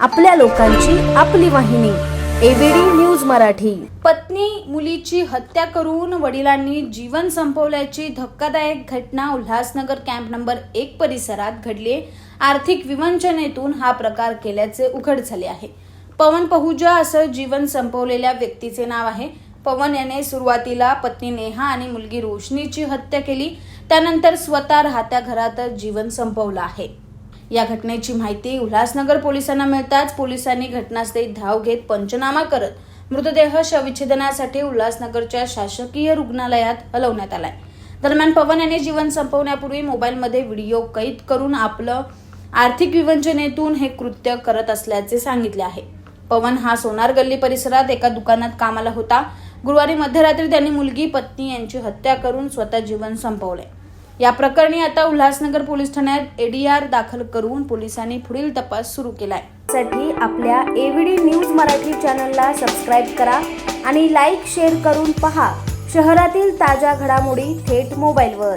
आपल्या लोकांची आपली वाहिनी एबीडी न्यूज मराठी. पत्नी मुलीची हत्या करून वडिलांनी जीवन संपवल्याची धक्कादायक घटना उल्हासनगर कॅम्प नंबर एक परिसरात घडली आर्थिक विवंचनेतून हा प्रकार केल्याचे उघड झाले आहे. पवन पहुजा असं जीवन संपवलेल्या व्यक्तीचे नाव आहे. पवन याने सुरुवातीला पत्नी नेहा आणि मुलगी रोशनीची हत्या केली. त्यानंतर स्वतः राहत्या घरातच जीवन संपवलं आहे. या घटनेची माहिती उल्हासनगर पोलिसांना मिळताच पोलिसांनी घटनास्थळी धाव घेत पंचनामा करत मृतदेह शवविच्छेदनासाठी उल्हासनगरच्या शासकीय रुग्णालयात हलवण्यात आलाय. दरम्यान पवन यांनी जीवन संपवण्यापूर्वी मोबाईलमध्ये व्हिडिओ कैद करून आपलं आर्थिक विवंचनेतून हे कृत्य करत असल्याचे सांगितले आहे. पवन हा सोनार गल्ली परिसरात एका दुकानात कामाला होता. गुरुवारी मध्यरात्री त्यांनी मुलगी पत्नी यांची हत्या करून स्वतः जीवन संपवले या प्रकरणी आता उल्हासनगर पोलीस ठाण्यात एडीआर दाखल करून पोलिसांनी पुढील तपास सुरू केलाय. साठी आपल्या एव्हीडी न्यूज मराठी चॅनलला सबस्क्राईब करा आणि लाईक शेअर करून पहा. शहरातील ताज्या घडामोडी थेट मोबाईलवर.